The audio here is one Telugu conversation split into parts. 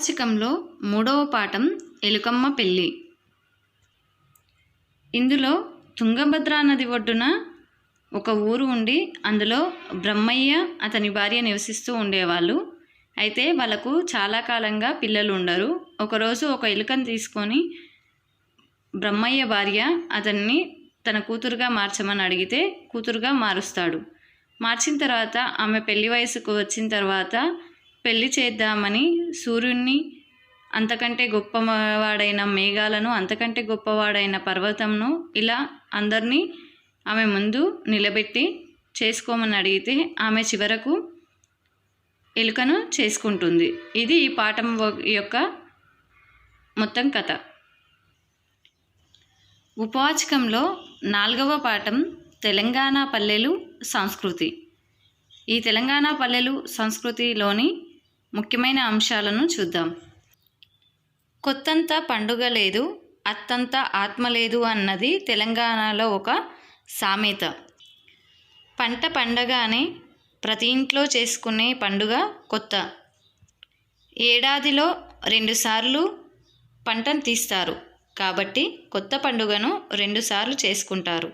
వాచికంలో మూడవ పాఠం ఎలుకమ్మ పెళ్ళి. ఇందులో తుంగభద్రా నది ఒడ్డున ఒక ఊరు ఉండి అందులో బ్రహ్మయ్య అతని భార్య నివసిస్తూ ఉండేవాళ్ళు. అయితే వాళ్ళకు చాలా కాలంగా పిల్లలు ఉండరు. ఒకరోజు ఒక ఎలుకను తీసుకొని బ్రహ్మయ్య భార్య అతన్ని తన కూతురుగా మార్చమని అడిగితే కూతురుగా మారుస్తాడు. మార్చిన తర్వాత ఆమె పెళ్ళి వయసుకు వచ్చిన తర్వాత పెళ్ళి చేద్దామని సూర్యుణ్ణి అంతకంటే గొప్పవాడైన మేఘాలను అంతకంటే గొప్పవాడైన పర్వతంను ఇలా అందరినీ ఆమె ముందు నిలబెట్టి చేసుకోమని అడిగితే ఆమె చివరకు ఎలుకను చేసుకుంటుంది. ఇది ఈ పాఠం యొక్క మొత్తం కథ. ఉపవాచకంలో నాలుగవ పాఠం తెలంగాణ పల్లెలు సంస్కృతి. ఈ తెలంగాణ పల్లెలు సంస్కృతిలోని ముఖ్యమైన అంశాలను చూద్దాం. కొత్తంత పండుగ లేదు అత్తంత ఆత్మ లేదు అన్నది తెలంగాణలో ఒక సామెత. పంట పండగానే ప్రతి ఇంట్లో చేసుకునే పండుగ కొత్త. ఏడాదిలో రెండుసార్లు పంటను తీస్తారు. కాబట్టి కొత్త పండుగను రెండుసార్లు చేసుకుంటారు.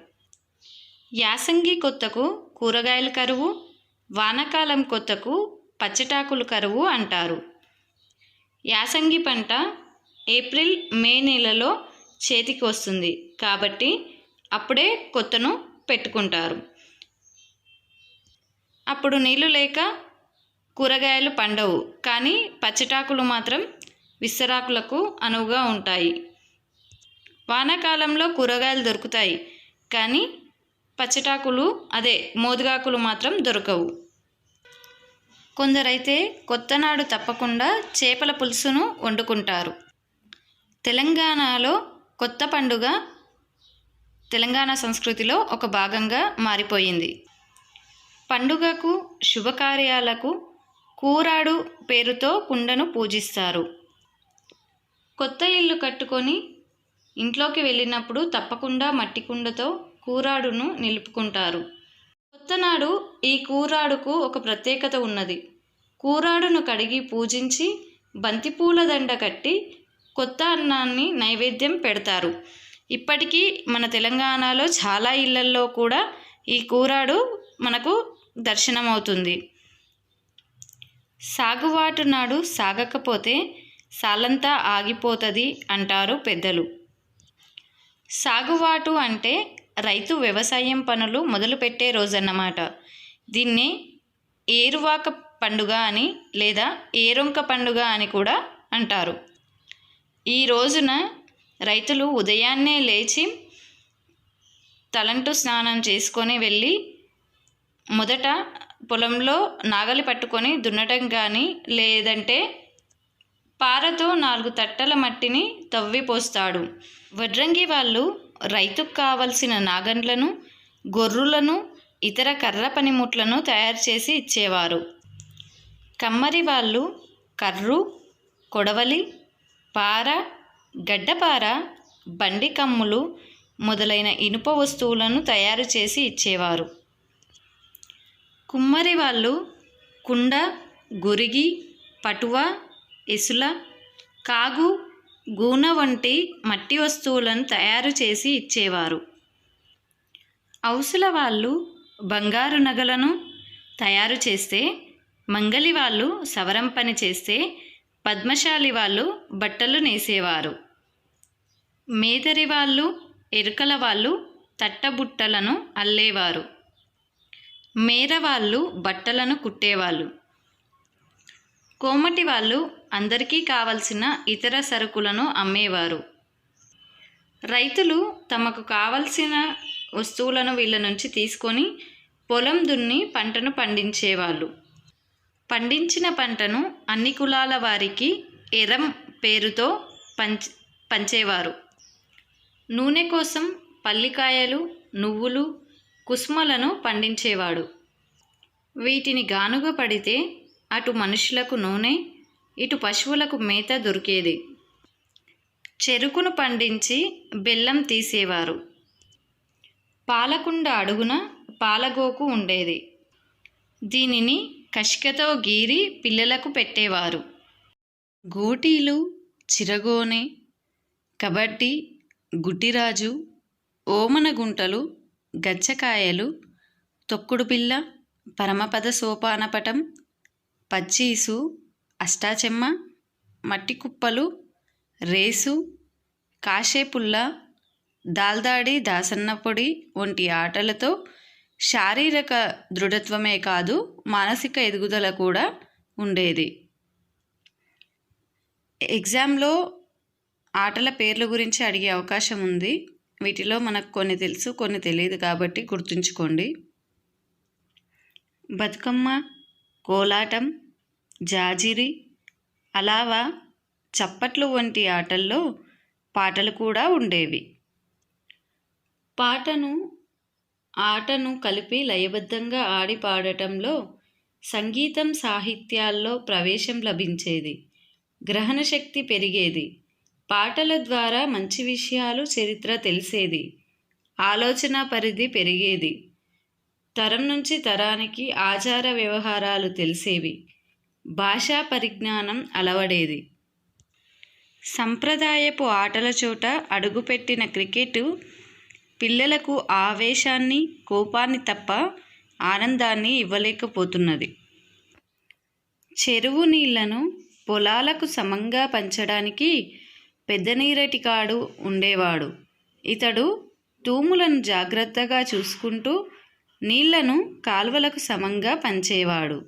యాసంగి కొత్తకు కూరగాయల కరువు వానాకాలం కొత్తకు పచ్చటాకులు కరువు అంటారు. యాసంగి పంట ఏప్రిల్ మే నెలలో చేతికి వస్తుంది కాబట్టి అప్పుడే కొత్తను పెట్టుకుంటారు. అప్పుడు నీళ్ళు లేక కూరగాయలు పండవు కానీ పచ్చటాకులు మాత్రం విస్తరాకులకు అనువుగా ఉంటాయి. వానాకాలంలో కూరగాయలు దొరుకుతాయి కానీ పచ్చటాకులు అదే మోదుగాకులు మాత్రం దొరకవు. కొందరైతే కొత్తనాడు తప్పకుండా చేపల పులుసును వండుకుంటారు. తెలంగాణలో కొత్త పండుగ తెలంగాణ సంస్కృతిలో ఒక భాగంగా మారిపోయింది. పండుగకు శుభకార్యాలకు కూరాడు పేరుతో కుండను పూజిస్తారు. కొత్త ఇల్లు కట్టుకొని ఇంట్లోకి వెళ్ళినప్పుడు తప్పకుండా మట్టి కుండతో కూరాడును నిలుపుకుంటారు. కొత్తనాడు ఈ కూరాడుకు ఒక ప్రత్యేకత ఉన్నది. కూరాడును కడిగి పూజించి బంతిపూల దండ కట్టి కొత్త అన్నాన్ని నైవేద్యం పెడతారు. ఇప్పటికీ మన తెలంగాణలో చాలా ఇళ్ళల్లో కూడా ఈ కూరాడు మనకు దర్శనమవుతుంది. సాగువాటు నాడు సాగకపోతే సాలంతా ఆగిపోతుంది అంటారు పెద్దలు. సాగువాటు అంటే రైతు వ్యవసాయం పనులు మొదలుపెట్టే రోజన్నమాట. దీన్ని ఏరువాక పండుగ అని లేదా ఏరొంక పండుగ అని కూడా అంటారు. ఈ రోజున రైతులు ఉదయాన్నే లేచి తలంటు స్నానం చేసుకొని వెళ్ళి మొదట పొలంలో నాగలి పట్టుకొని దున్నటం కానీ లేదంటే పారతో నాలుగు తట్టల మట్టిని తవ్విపోస్తాడు వడ్రంగి వాళ్ళు రైతుకు కావలసిన నాగండ్లను గొర్రులను ఇతర కర్ర పనిముట్లను తయారు చేసి ఇచ్చేవారు. కమ్మరి వాళ్ళు కర్రు కొడవలి పార గడ్డపార బండి కమ్ములు మొదలైన ఇనుప వస్తువులను తయారు చేసి ఇచ్చేవారు. కుమ్మరి వాళ్ళు కుండ గురిగి పటువ ఇసుల కాగు గూన వంటి మట్టి వస్తువులను తయారు చేసి ఇచ్చేవారు. ఔసుల వాళ్ళు బంగారు నగలను తయారు చేస్తే మంగలి వాళ్ళు సవరం పని చేస్తే పద్మశాలి వాళ్ళు బట్టలు నేసేవారు. మేదరి వాళ్ళు ఎరుకల వాళ్ళు తట్టబుట్టలను అల్లేవారు. మేరవాళ్ళు బట్టలను కుట్టేవాళ్ళు. కోమటి వాళ్ళు అందరికీ కావలసిన ఇతర సరుకులను అమ్మేవారు. రైతులు తమకు కావలసిన వస్తువులను వీళ్ళ నుంచి తీసుకొని పొలం దున్ని పంటను పండించేవాళ్ళు. పండించిన పంటను అన్ని కులాల వారికి ఎరం పేరుతో పంచ్ పంచేవారు. నూనె కోసం పల్లికాయలు నువ్వులు కుసుమలను పండించేవాడు. వీటిని గానుగ పడితే అటు మనుషులకు నూనె ఇటు పశువులకు మేత దొరికేది. చెరుకును పండించి బెల్లం తీసేవారు. పాలకుండ అడుగున పాలగోకు ఉండేది. దీనిని కషికతో గీరి పిల్లలకు పెట్టేవారు. గోటీలు చిరగోనె కబడ్డీ గుడ్డిరాజు ఓమనగుంటలు గచ్చకాయలు తొక్కుడు బిళ్ళ పరమపద సోపానపటం పచ్చీసు అష్టాచెమ్మ మట్టి కుప్పలు రేసు కాషేపుల్ల దాల్దాడి దాసన్న పొడి వంటి ఆటలతో శారీరక దృఢత్వమే కాదు మానసిక ఎదుగుదల కూడా ఉండేది. ఎగ్జామ్లో ఆటల పేర్ల గురించి అడిగే అవకాశం ఉంది. వీటిలో మనకు కొన్ని తెలుసు కొన్ని తెలియదు కాబట్టి గుర్తుంచుకోండి. బతుకమ్మ కోలాటం జాజిరి అలావా చప్పట్లు వంటి ఆటల్లో పాటలు కూడా ఉండేవి. పాటను ఆటను కలిపి లయబద్ధంగా ఆడి పాడటంలో సంగీతం సాహిత్యాల్లో ప్రవేశం లభించేది. గ్రహణ శక్తి పెరిగేది. పాటల ద్వారా మంచి విషయాలు చరిత్ర తెలిసేది. ఆలోచన పరిధి పెరిగేది. తరం నుంచి తరానికి ఆచార వ్యవహారాలు తెలిసేవి. భాషా పరిజ్ఞానం అలవడేది. సంప్రదాయపు ఆటల చోట అడుగుపెట్టిన క్రికెట్ పిల్లలకు ఆవేశాన్ని కోపాన్ని తప్ప ఆనందాన్ని ఇవ్వలేకపోతున్నది. చెరువు నీళ్ళను పొలాలకు సమంగా పంచడానికి పెద్ద నీరటికాడు ఉండేవాడు. ఇతడు తూములను జాగ్రత్తగా చూసుకుంటూ నీళ్ళను కాల్వలకు సమంగా పంచేవాడు.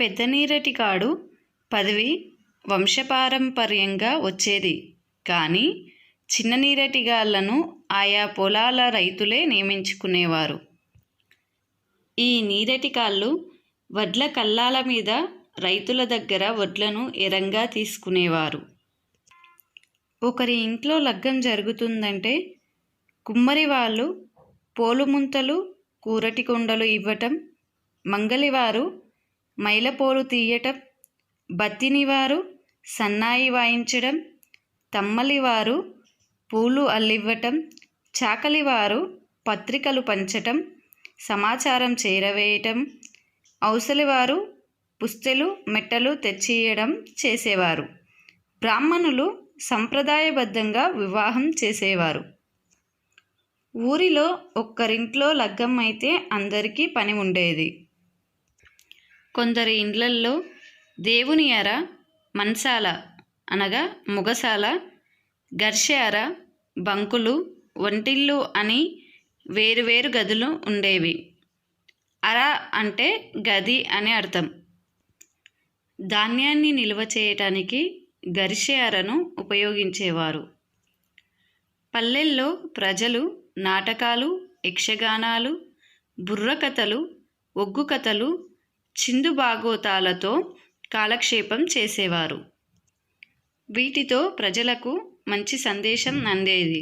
పెద్ద నీరటికాడు పదవి వంశపారంపర్యంగా వచ్చేది. కానీ చిన్న నీరటిగాళ్ళను ఆయా పొలాల రైతులే నియమించుకునేవారు. ఈ నీరటికాళ్ళు వడ్ల కల్లాల మీద రైతుల దగ్గర వడ్లను ఎరంగా తీసుకునేవారు. ఒకరి ఇంట్లో లగ్గం జరుగుతుందంటే కుమ్మరి వాళ్ళు పోలుముంతలు కూరటి కొండలు ఇవ్వటం మంగలివారు మైలపోలు తీయటం బత్తినివారు సన్నాయి వాయించడం తమ్మలివారు పూలు అల్లివ్వటం చాకలివారు పత్రికలు పంచటం సమాచారం చేరవేయటం అవసలివారు పుస్తెలు మెట్టలు తెచ్చియడం చేసేవారు. బ్రాహ్మణులు సంప్రదాయబద్ధంగా వివాహం చేసేవారు. ఊరిలో ఒక్కరింట్లో లగ్గం అయితే అందరికీ పని ఉండేది. కొందరి ఇండ్లల్లో దేవుని అర మన్సాల అనగా ముగసాల గర్షె అర బంకులు వంటిల్లు అని వేరువేరు గదులు ఉండేవి. అర అంటే గది అని అర్థం. ధాన్యాన్ని నిల్వ చేయటానికి గరిషె అరను ఉపయోగించేవారు. పల్లెల్లో ప్రజలు నాటకాలు యక్షగానాలు బుర్రకథలు ఒగ్గు కథలు చిందు బాగోతాలతో కాలక్షేపం చేసేవారు. వీటితో ప్రజలకు మంచి సందేశం అందేది